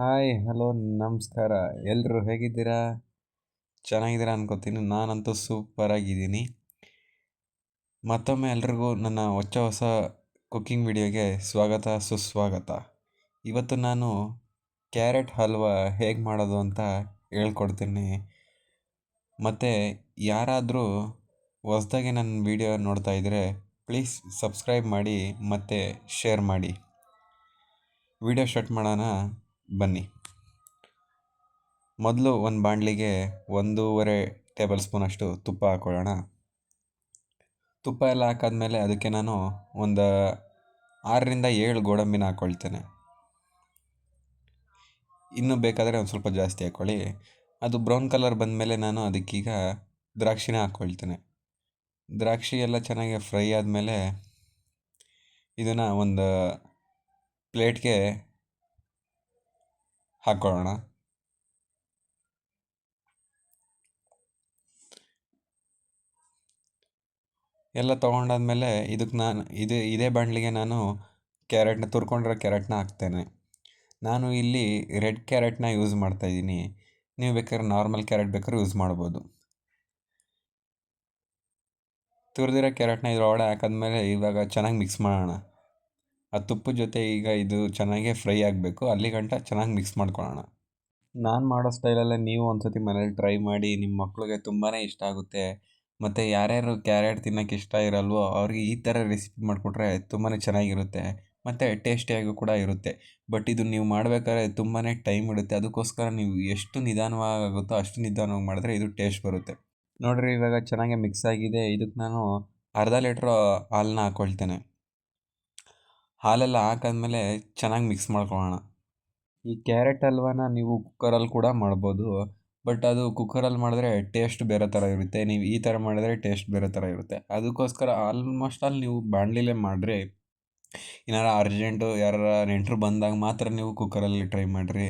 Hi hello ನಮಸ್ಕಾರ. ಎಲ್ಲರೂ ಹೇಗಿದ್ದೀರಾ? ಚೆನ್ನಾಗಿದ್ದೀರಾ ಅನ್ಕೋತೀನಿ. ನಾನಂತೂ ಸೂಪರಾಗಿದ್ದೀನಿ ಮತ್ತೊಮ್ಮೆ ಎಲ್ರಿಗೂ ನನ್ನ ಹೊಚ್ಚ ಹೊಸ ಕುಕ್ಕಿಂಗ್ ವಿಡಿಯೋಗೆ ಸ್ವಾಗತ, ಸುಸ್ವಾಗತ. ಇವತ್ತು ನಾನು ಕ್ಯಾರೆಟ್ ಹಲ್ವಾ ಹೇಗೆ ಮಾಡೋದು ಅಂತ ಹೇಳ್ಕೊಡ್ತೀನಿ. ಮತ್ತು ಯಾರಾದರೂ ಹೊಸ್ದಾಗಿ ನನ್ನ ವಿಡಿಯೋ ನೋಡ್ತಾ ಇದ್ದರೆ ಪ್ಲೀಸ್ ಸಬ್ಸ್ಕ್ರೈಬ್ ಮಾಡಿ, ಮತ್ತು ಶೇರ್ ಮಾಡಿ. ವಿಡಿಯೋ ಸ್ಟಾರ್ಟ್ ಮಾಡೋಣ. ಬನ್ನಿ. ಮೊದಲು ಒಂದು ಬಾಣಲಿಗೆ ಒಂದೂವರೆ ಟೇಬಲ್ ಸ್ಪೂನಷ್ಟು ತುಪ್ಪ ಹಾಕ್ಕೊಳ್ಳೋಣ ತುಪ್ಪ ಎಲ್ಲ ಹಾಕಾದ್ಮೇಲೆ ಅದಕ್ಕೆ ನಾನು ಒಂದು ಆರರಿಂದ ಏಳು ಗೋಡಂಬಿನ ಹಾಕ್ಕೊಳ್ತೇನೆ ಇನ್ನೂ ಬೇಕಾದರೆ ಒಂದು ಸ್ವಲ್ಪ ಜಾಸ್ತಿ ಹಾಕ್ಕೊಳ್ಳಿ ಅದು ಬ್ರೌನ್ ಕಲರ್ ಬಂದಮೇಲೆ ನಾನು ಅದಕ್ಕೀಗ ದ್ರಾಕ್ಷಿನ ಹಾಕ್ಕೊಳ್ತೇನೆ ದ್ರಾಕ್ಷಿ ಎಲ್ಲ ಚೆನ್ನಾಗಿ ಫ್ರೈ ಆದಮೇಲೆ ಇದನ್ನು ಒಂದು ಪ್ಲೇಟ್ಗೆ ಹಾಕ್ಕೊಳ್ಳೋಣ. ಎಲ್ಲ ತೊಗೊಂಡಾದ್ಮೇಲೆ ಇದಕ್ಕೆ ನಾನು ಇದು, ಇದೇ ಬಾಣಲಿಗೆ ನಾನು ಕ್ಯಾರೆಟ್ನ ತುರ್ಕೊಂಡಿರೋ ಕ್ಯಾರೆಟ್ನ ಹಾಕ್ತೇನೆ. ನಾನು ಇಲ್ಲಿ ರೆಡ್ ಕ್ಯಾರೆಟ್ನ ಯೂಸ್ ಮಾಡ್ತಾಯಿದ್ದೀನಿ ನೀವು ಬೇಕಾದ್ರೆ ನಾರ್ಮಲ್ ಕ್ಯಾರೆಟ್ ಬೇಕಾದ್ರೆ ಯೂಸ್ ಮಾಡ್ಬೋದು. ತುರಿದಿರೋ ಕ್ಯಾರೆಟ್ನ ಇದ್ರೊಳಗಡೆ ಹಾಕಾದ್ಮೇಲೆ ಇವಾಗ ಚೆನ್ನಾಗಿ ಮಿಕ್ಸ್ ಮಾಡೋಣ. ಆ ತುಪ್ಪದ ಜೊತೆ ಈಗ ಇದು ಚೆನ್ನಾಗೇ ಫ್ರೈ ಆಗಬೇಕು. ಅಲ್ಲಿ ಗಂಟ ಚೆನ್ನಾಗಿ ಮಿಕ್ಸ್ ಮಾಡ್ಕೊಳ್ಳೋಣ. ನಾನು ಮಾಡೋ ಸ್ಟೈಲಲ್ಲೇ ನೀವು ಒಂದು ಸತಿ ಮನೇಲಿ ಟ್ರೈ ಮಾಡಿ ನಿಮ್ಮ ಮಕ್ಕಳಿಗೆ ತುಂಬಾ ಇಷ್ಟ ಆಗುತ್ತೆ. ಮತ್ತು ಯಾರ್ಯಾರು ಕ್ಯಾರೆಟ್ ತಿನ್ನೋಕ್ಕೆ ಇಷ್ಟ ಇರಲ್ವೋ, ಅವ್ರಿಗೆ ಈ ಥರ ರೆಸಿಪಿ ಮಾಡಿಕೊಟ್ರೆ ತುಂಬಾ ಚೆನ್ನಾಗಿರುತ್ತೆ. ಮತ್ತು ಟೇಸ್ಟಿಯಾಗೂ ಕೂಡ ಇರುತ್ತೆ. ಬಟ್ ಇದು ನೀವು ಮಾಡಬೇಕಾದ್ರೆ ತುಂಬಾ ಟೈಮ್ ಇಡುತ್ತೆ ಅದಕ್ಕೋಸ್ಕರ ನೀವು ಎಷ್ಟು ನಿಧಾನವಾಗುತ್ತೋ ಅಷ್ಟು ನಿಧಾನವಾಗಿ ಮಾಡಿದ್ರೆ ಇದು ಟೇಸ್ಟ್ ಬರುತ್ತೆ. ನೋಡಿರಿ ಇವಾಗ ಚೆನ್ನಾಗಿ ಮಿಕ್ಸ್ ಆಗಿದೆ. ಇದಕ್ಕೆ ನಾನು ಅರ್ಧ ಲೀಟ್ರ್ ಹಾಲನ್ನ ಹಾಕ್ಕೊಳ್ತೇನೆ ಹಾಲೆಲ್ಲ ಹಾಕಾದ್ಮೇಲೆ ಚೆನ್ನಾಗಿ ಮಿಕ್ಸ್ ಮಾಡ್ಕೊಳ್ಳೋಣ. ಈ ಕ್ಯಾರೆಟ್ ಹಲ್ವಾನ ನೀವು ಕುಕ್ಕರಲ್ಲಿ ಕೂಡ ಮಾಡ್ಬೋದು. ಬಟ್ ಅದು ಕುಕ್ಕರಲ್ಲಿ ಮಾಡಿದ್ರೆ ಟೇಸ್ಟ್ ಬೇರೆ ಥರ ಇರುತ್ತೆ. ನೀವು ಈ ಥರ ಮಾಡಿದ್ರೆ ಟೇಸ್ಟ್ ಬೇರೆ ಥರ ಇರುತ್ತೆ. ಅದಕ್ಕೋಸ್ಕರ ಆಲ್ಮೋಸ್ಟ್ ಆಲ್ ನೀವು ಬಾಣಲಿಲೇ ಮಾಡಿರಿ. ಏನಾರ ಅರ್ಜೆಂಟು ಯಾರ ನೆಂಟರು ಬಂದಾಗ ಮಾತ್ರ ನೀವು ಕುಕ್ಕರಲ್ಲಿ ಟ್ರೈ ಮಾಡಿರಿ.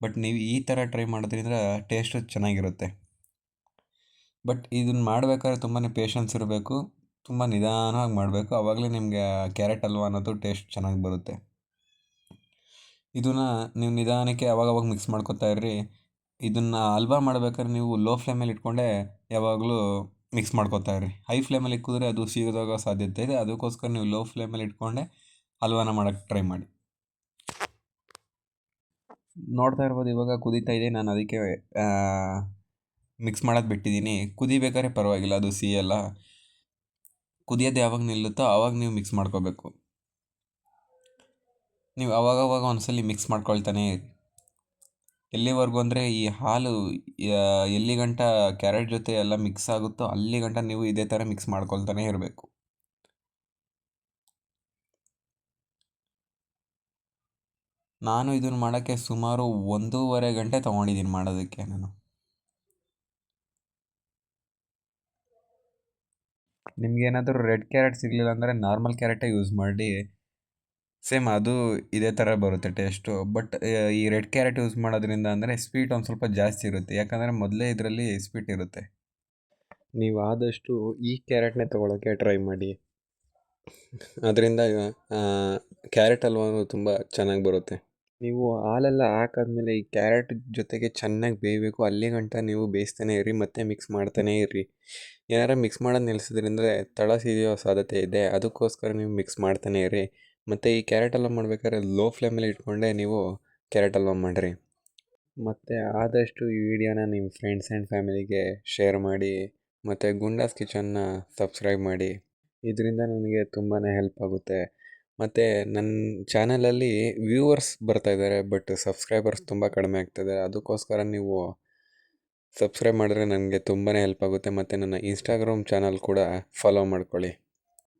ಬಟ್ ನೀವು ಈ ಥರ ಟ್ರೈ ಮಾಡೋದ್ರಿಂದ ಟೇಸ್ಟು ಚೆನ್ನಾಗಿರುತ್ತೆ. ಬಟ್ ಇದನ್ನು ಮಾಡಬೇಕಾದ್ರೆ ತುಂಬಾ ಪೇಷನ್ಸ್ ಇರಬೇಕು. ತುಂಬ ನಿಧಾನವಾಗಿ ಮಾಡಬೇಕು. ಆವಾಗಲೇ ನಿಮಗೆ ಕ್ಯಾರೆಟ್ ಹಲ್ವಾ ಅನ್ನೋದು ಟೇಸ್ಟ್ ಚೆನ್ನಾಗಿ ಬರುತ್ತೆ. ಇದನ್ನು ನೀವು ನಿಧಾನಕ್ಕೆ ಅವಾಗವಾಗ ಮಿಕ್ಸ್ ಮಾಡ್ಕೊತಾ ಇರ್ರಿ. ಇದನ್ನು ಹಲ್ವಾ ಮಾಡ್ಬೇಕಾದ್ರೆ ನೀವು ಲೋ ಫ್ಲೇಮಲ್ಲಿ ಇಟ್ಕೊಂಡೆ ಯಾವಾಗಲೂ ಮಿಕ್ಸ್ ಮಾಡ್ಕೊತಾ ಇರ್ರಿ. ಹೈ ಫ್ಲೇಮಲ್ಲಿ ಇಕ್ಕಿದ್ರೆ ಅದು ಸೀದೋಗೋ ಸಾಧ್ಯತೆ ಇದೆ. ಅದಕ್ಕೋಸ್ಕರ ನೀವು ಲೋ ಫ್ಲೇಮಲ್ಲಿ ಇಟ್ಕೊಂಡೆ ಹಲ್ವಾನ ಮಾಡೋಕ್ಕೆ ಟ್ರೈ ಮಾಡಿ. ನೋಡ್ತಾ ಇರ್ಬೋದು ಇವಾಗ ಕುದೀತಾ ಇದೆ. ನಾನು ಅದಕ್ಕೆ ಮಿಕ್ಸ್ ಮಾಡೋದು ಬಿಟ್ಟಿದ್ದೀನಿ. ಕುದಿಬೇಕಾದ್ರೆ ಪರವಾಗಿಲ್ಲ. ಅದು ಸಿಹಿಯಲ್ಲ ಕುದಿಯೋದು ಯಾವಾಗ ನಿಲ್ಲುತ್ತೋ ಆವಾಗ ನೀವು ಮಿಕ್ಸ್ ಮಾಡ್ಕೋಬೇಕು. ನೀವು ಅವಾಗವಾಗ ಒಂದ್ಸಲಿ ಮಿಕ್ಸ್ ಮಾಡ್ಕೊಳ್ತಾನೆ ಎಲ್ಲಿವರೆಗೂ ಅಂದರೆ ಈ ಹಾಲು ಎಲ್ಲಿ ಗಂಟ ಕ್ಯಾರೆಟ್ ಜೊತೆ ಎಲ್ಲ ಮಿಕ್ಸ್ ಆಗುತ್ತೋ ಅಲ್ಲಿ ಗಂಟ ನೀವು ಇದೇ ಥರ ಮಿಕ್ಸ್ ಮಾಡ್ಕೊಳ್ತಾನೆ ಇರಬೇಕು. ನಾನು ಇದನ್ನು ಮಾಡೋಕ್ಕೆ ಸುಮಾರು ಒಂದೂವರೆ ಗಂಟೆ ತೊಗೊಂಡಿದ್ದೀನಿ ಮಾಡೋದಕ್ಕೆ ನಾನು. ನಿಮ್ಗೇನಾದರೂ ರೆಡ್ ಕ್ಯಾರೆಟ್ ಸಿಗಲಿಲ್ಲ ಅಂದರೆ ನಾರ್ಮಲ್ ಕ್ಯಾರೆಟೇ ಯೂಸ್ ಮಾಡಿ. ಸೇಮ್ ಅದು ಇದೇ ಥರ ಬರುತ್ತೆ ಟೇಸ್ಟು. ಬಟ್ ಈ ರೆಡ್ ಕ್ಯಾರೆಟ್ ಯೂಸ್ ಮಾಡೋದ್ರಿಂದ ಅಂದರೆ ಸ್ವೀಟ್ ಒಂದು ಸ್ವಲ್ಪ ಜಾಸ್ತಿ ಇರುತ್ತೆ. ಯಾಕಂದರೆ ಮೊದಲೇ ಇದರಲ್ಲಿ ಸ್ವೀಟ್ ಇರುತ್ತೆ. ನೀವು ಆದಷ್ಟು ಈ ಕ್ಯಾರೆಟ್ನೇ ತೊಗೊಳೋಕ್ಕೆ ಟ್ರೈ ಮಾಡಿ. ಅದರಿಂದ ಕ್ಯಾರೆಟ್ ಹಲ್ವಾನು ತುಂಬ ಚೆನ್ನಾಗಿ ಬರುತ್ತೆ. ನೀವು ಹಾಲೆಲ್ಲ ಹಾಕಾದ್ಮೇಲೆ ಈ ಕ್ಯಾರೆಟ್ ಜೊತೆಗೆ ಚೆನ್ನಾಗಿ ಬೇಯಬೇಕು. ಅಲ್ಲಿ ಗಂಟ ನೀವು ಬೇಯಿಸ್ತಾನೆ ಇರಿ, ಮತ್ತೆ ಮಿಕ್ಸ್ ಮಾಡ್ತಾನೇ ಇರಿ. ಏನಾರ ಮಿಕ್ಸ್ ಮಾಡೋದು ನಿಲ್ಲಿಸಿದ್ರಿಂದ ತಳ ಸಿಡಿಯೋ ಸಾಧ್ಯತೆ ಇದೆ. ಅದಕ್ಕೋಸ್ಕರ ನೀವು ಮಿಕ್ಸ್ ಮಾಡ್ತಾನೆ ಇರಿ. ಮತ್ತು ಈ ಕ್ಯಾರೆಟ್ ಹಲ್ವ ಮಾಡ್ಬೇಕಾದ್ರೆ ಲೋ ಫ್ಲೇಮಲ್ಲಿ ಇಟ್ಕೊಂಡೆ ನೀವು ಕ್ಯಾರೆಟ್ ಹಲ್ವ ಮಾಡಿರಿ. ಮತ್ತು ಆದಷ್ಟು ಈ ವಿಡಿಯೋನ ನಿಮ್ಮ ಫ್ರೆಂಡ್ಸ್ ಆ್ಯಂಡ್ ಫ್ಯಾಮಿಲಿಗೆ ಶೇರ್ ಮಾಡಿ, ಮತ್ತು ಗುಂಡಾಸ್ ಕಿಚನ್ನ ಸಬ್ಸ್ಕ್ರೈಬ್ ಮಾಡಿ. ಇದರಿಂದ ನನಗೆ ತುಂಬಾ ಹೆಲ್ಪ್ ಆಗುತ್ತೆ. ಮತ್ತು ನನ್ನ ಚಾನಲಲ್ಲಿ ವ್ಯೂವರ್ಸ್ ಬರ್ತಾಯಿದ್ದಾರೆ ಬಟ್ ಸಬ್ಸ್ಕ್ರೈಬರ್ಸ್ ತುಂಬ ಕಡಿಮೆ ಆಗ್ತಾಯಿದ್ದಾರೆ ಅದಕ್ಕೋಸ್ಕರ ನೀವು ಸಬ್ಸ್ಕ್ರೈಬ್ ಮಾಡಿದ್ರೆ ನನಗೆ ತುಂಬಾ ಹೆಲ್ಪ್ ಆಗುತ್ತೆ. ಮತ್ತು ನನ್ನ ಇನ್ಸ್ಟಾಗ್ರಾಮ್ ಚಾನಲ್ ಕೂಡ ಫಾಲೋ ಮಾಡ್ಕೊಳ್ಳಿ.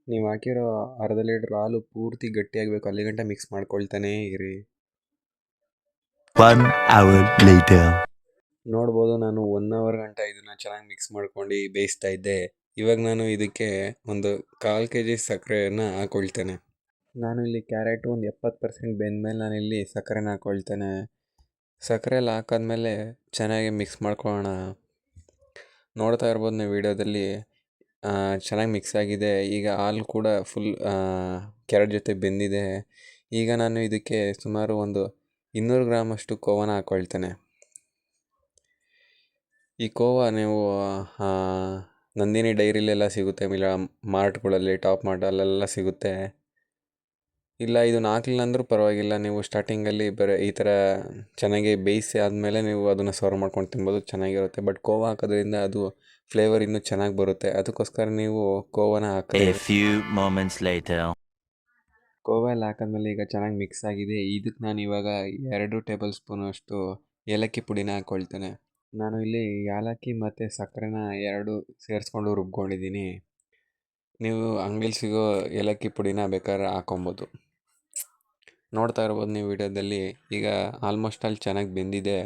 ನೀವು ಹಾಕಿರೋ ಅರ್ಧ ಲೀಟ್ರ್ ಹಾಲು ಪೂರ್ತಿ ಗಟ್ಟಿಯಾಗಬೇಕು. ಅಲ್ಲಿ ಗಂಟ ಮಿಕ್ಸ್ ಮಾಡ್ಕೊಳ್ತಾನೇ ಇರಿ. One hour later. ನೋಡ್ಬೋದು ನಾನು ಒನ್ ಅವರ್ ಗಂಟ ಇದನ್ನು ಚೆನ್ನಾಗಿ ಮಿಕ್ಸ್ ಮಾಡ್ಕೊಂಡು ಬೇಯಿಸ್ತಾ ಇದ್ದೆ. ಇವಾಗ ನಾನು ಇದಕ್ಕೆ ಒಂದು ಕಾಲು ಕೆ ಜಿ ಸಕ್ಕರೆಯನ್ನು ಹಾಕ್ಕೊಳ್ತೇನೆ ನಾನು ಇಲ್ಲಿ ಕ್ಯಾರೆಟು ಒಂದು ಎಪ್ಪತ್ತು ಪರ್ಸೆಂಟ್ ಬೆಂದಮೇಲೆ ನಾನು ಇಲ್ಲಿ ಸಕ್ಕರೆನ ಹಾಕ್ಕೊಳ್ತೇನೆ ಸಕ್ಕರೆ ಎಲ್ಲ ಹಾಕಾದ್ಮೇಲೆ ಚೆನ್ನಾಗಿ ಮಿಕ್ಸ್ ಮಾಡ್ಕೊಳ್ಳೋಣ. ನೋಡ್ತಾ ಇರ್ಬೋದು ನೀವು ವಿಡಿಯೋದಲ್ಲಿ. ಚೆನ್ನಾಗಿ ಮಿಕ್ಸ್ ಆಗಿದೆ. ಈಗ ಹಾಲು ಕೂಡ ಫುಲ್ ಕ್ಯಾರೆಟ್ ಜೊತೆ ಬೆಂದಿದೆ. ಈಗ ನಾನು ಇದಕ್ಕೆ ಸುಮಾರು ಒಂದು ಇನ್ನೂರು ಗ್ರಾಮಷ್ಟು ಕೋವನ ಹಾಕ್ಕೊಳ್ತೇನೆ ಈ ಕೋವಾ ನೀವು ನಂದಿನಿ ಡೈರಿಲೆಲ್ಲ ಸಿಗುತ್ತೆ. ಇಲ್ಲ ಮಾರ್ಟ್ಗಳಲ್ಲಿ, ಟಾಪ್ ಮಾರ್ಟಲ್ಲೆಲ್ಲ ಸಿಗುತ್ತೆ. ಇಲ್ಲ ಇದು ಹಾಕ್ಲಿಲ್ಲ ಅಂದರೂ ಪರವಾಗಿಲ್ಲ. ನೀವು ಸ್ಟಾರ್ಟಿಂಗಲ್ಲಿ ಬರೀ ಈ ಥರ ಚೆನ್ನಾಗಿ ಬೇಯಿಸಿ ಆದಮೇಲೆ ನೀವು ಅದನ್ನು ಸರ್ವ್ ಮಾಡ್ಕೊಂಡು ತಿನ್ಬೋದು ಚೆನ್ನಾಗಿರುತ್ತೆ. ಬಟ್ ಕೋವಾ ಹಾಕೋದ್ರಿಂದ ಅದು ಫ್ಲೇವರ್ ಇನ್ನೂ ಚೆನ್ನಾಗಿ ಬರುತ್ತೆ. ಅದಕ್ಕೋಸ್ಕರ ನೀವು ಕೋವಾನ later. ಕೋವಾ ಎಲ್ಲ ಹಾಕಿದ್ಮೇಲೆ ಈಗ ಚೆನ್ನಾಗಿ ಮಿಕ್ಸ್ ಆಗಿದೆ. ಇದಕ್ಕೆ ನಾನು ಇವಾಗ ಎರಡು ಟೇಬಲ್ ಸ್ಪೂನ್ ಅಷ್ಟು ಏಲಕ್ಕಿ ಪುಡಿನ ಹಾಕ್ಕೊಳ್ತೇನೆ ನಾನು ಇಲ್ಲಿ ಏಲಕ್ಕಿ ಮತ್ತು ಸಕ್ಕರೆನ ಎರಡು ಸೇರಿಸ್ಕೊಂಡು ರುಬ್ಕೊಂಡಿದ್ದೀನಿ. ನೀವು ಅಂಗಡಿಲಿ ಸಿಗೋ ಏಲಕ್ಕಿ ಪುಡಿನ ಬೇಕಾದ್ರೆ ಹಾಕೊಬೋದು. ನೋಡ್ತಾ ಇರ್ಬೋದು ನೀವು ವಿಡಿಯೋದಲ್ಲಿ. ಈಗ ಆಲ್ಮೋಸ್ಟ್ ಅಲ್ಲಿ ಚೆನ್ನಾಗಿ ಬೆಂದಿದೆ.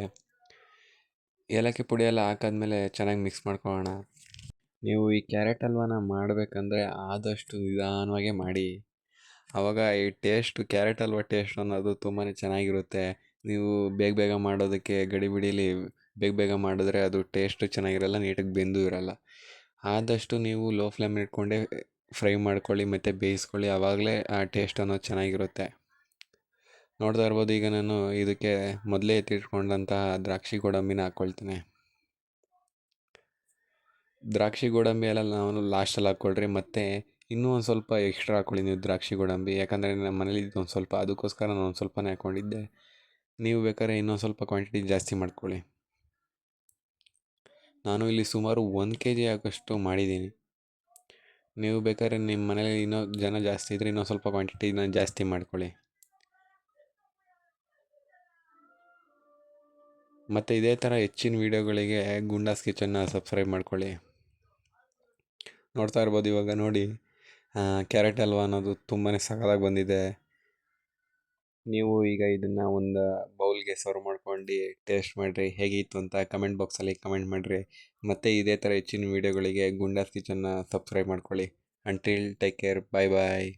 ಏಲಕ್ಕಿ ಪುಡಿ ಎಲ್ಲ ಹಾಕಾದ್ಮೇಲೆ ಚೆನ್ನಾಗಿ ಮಿಕ್ಸ್ ಮಾಡ್ಕೊಳ್ಳೋಣ. ನೀವು ಈ ಕ್ಯಾರೆಟ್ ಹಲ್ವಾನ ಮಾಡಬೇಕಂದ್ರೆ ಆದಷ್ಟು ನಿಧಾನವಾಗೇ ಮಾಡಿ. ಆವಾಗ ಈ ಟೇಸ್ಟು ಕ್ಯಾರೆಟ್ ಹಲ್ವಾ ಟೇಸ್ಟ್ ಅನ್ನೋದು ತುಂಬಾ ಚೆನ್ನಾಗಿರುತ್ತೆ. ನೀವು ಬೇಗ ಬೇಗ ಮಾಡೋದಕ್ಕೆ ಗಡಿಬಿಡೀಲಿ ಬೇಗ ಬೇಗ ಮಾಡಿದ್ರೆ ಅದು ಟೇಸ್ಟು ಚೆನ್ನಾಗಿರಲ್ಲ, ನೀಟಾಗಿ ಬೆಂದು ಇರಲ್ಲ. ಆದಷ್ಟು ನೀವು ಲೋ ಫ್ಲೇಮ್ ಇಟ್ಕೊಂಡೇ ಫ್ರೈ ಮಾಡ್ಕೊಳ್ಳಿ, ಮತ್ತು ಬೇಯಿಸ್ಕೊಳ್ಳಿ. ಆವಾಗಲೇ ಆ ಟೇಸ್ಟ್ ಅನ್ನೋದು ಚೆನ್ನಾಗಿರುತ್ತೆ. ನೋಡ್ತಾ ಇರ್ಬೋದು, ಈಗ ನಾನು ಇದಕ್ಕೆ ಮೊದಲೇ ಎತ್ತಿಟ್ಕೊಂಡಂತಹ ದ್ರಾಕ್ಷಿ ಗೋಡಂಬಿನ ಹಾಕ್ಕೊಳ್ತೀನಿ ದ್ರಾಕ್ಷಿ ಗೋಡಂಬಿ ಎಲ್ಲ ನಾನು ಲಾಸ್ಟಲ್ಲಿ ಹಾಕ್ಕೊಳ್ರಿ, ಮತ್ತು ಇನ್ನೂ ಒಂದು ಸ್ವಲ್ಪ ಎಕ್ಸ್ಟ್ರಾ ಹಾಕ್ಕೊಳ್ಳಿ ನೀವು ದ್ರಾಕ್ಷಿ ಗೋಡಂಬಿ. ಯಾಕಂದರೆ ನಮ್ಮ ಮನೇಲಿ ಒಂದು ಸ್ವಲ್ಪ, ಅದಕ್ಕೋಸ್ಕರ ನಾನು ಒಂದು ಸ್ವಲ್ಪನೇ ಹಾಕ್ಕೊಂಡಿದ್ದೆ ನೀವು ಬೇಕಾದ್ರೆ ಇನ್ನೊಂದು ಸ್ವಲ್ಪ ಕ್ವಾಂಟಿಟಿ ಜಾಸ್ತಿ ಮಾಡ್ಕೊಳ್ಳಿ ನಾನು ಇಲ್ಲಿ ಸುಮಾರು ಒಂದು ಕೆ ಜಿ ಹಾಕೋಷ್ಟು ಮಾಡಿದ್ದೀನಿ. ನೀವು ಬೇಕಾದ್ರೆ ನಿಮ್ಮ ಮನೇಲಿ ಇನ್ನೂ ಜನ ಜಾಸ್ತಿ ಇದ್ದರೆ ಇನ್ನೊಂದು ಸ್ವಲ್ಪ ಕ್ವಾಂಟಿಟಿನ ಜಾಸ್ತಿ ಮಾಡ್ಕೊಳ್ಳಿ ಮತ್ತು ಇದೇ ಥರ ಹೆಚ್ಚಿನ ವೀಡಿಯೋಗಳಿಗೆ ಗುಂಡಾಸ್ ಕಿಚನ್ನ ಸಬ್ಸ್ಕ್ರೈಬ್ ಮಾಡ್ಕೊಳ್ಳಿ. ನೋಡ್ತಾ ಇರ್ಬೋದು ಇವಾಗ ನೋಡಿ ಕ್ಯಾರೆಟ್ ಹಲ್ವಾ ಅನ್ನೋದು ತುಂಬಾ ಸಖತ್ತಾಗಿ ಬಂದಿದೆ. ನೀವು ಈಗ ಇದನ್ನು ಒಂದು ಬೌಲ್ಗೆ ಸರ್ವ್ ಮಾಡ್ಕೊಂಡು ಟೇಸ್ಟ್ ಮಾಡಿರಿ, ಹೇಗಿತ್ತು ಅಂತ ಕಮೆಂಟ್ ಬಾಕ್ಸಲ್ಲಿ ಕಮೆಂಟ್ ಮಾಡಿರಿ. ಮತ್ತು ಇದೇ ಥರ ಹೆಚ್ಚಿನ ವೀಡಿಯೋಗಳಿಗೆ ಗುಂಡಾಸ್ ಕಿಚನ್ನ ಸಬ್ಸ್ಕ್ರೈಬ್ ಮಾಡ್ಕೊಳ್ಳಿ. Until take care bye bye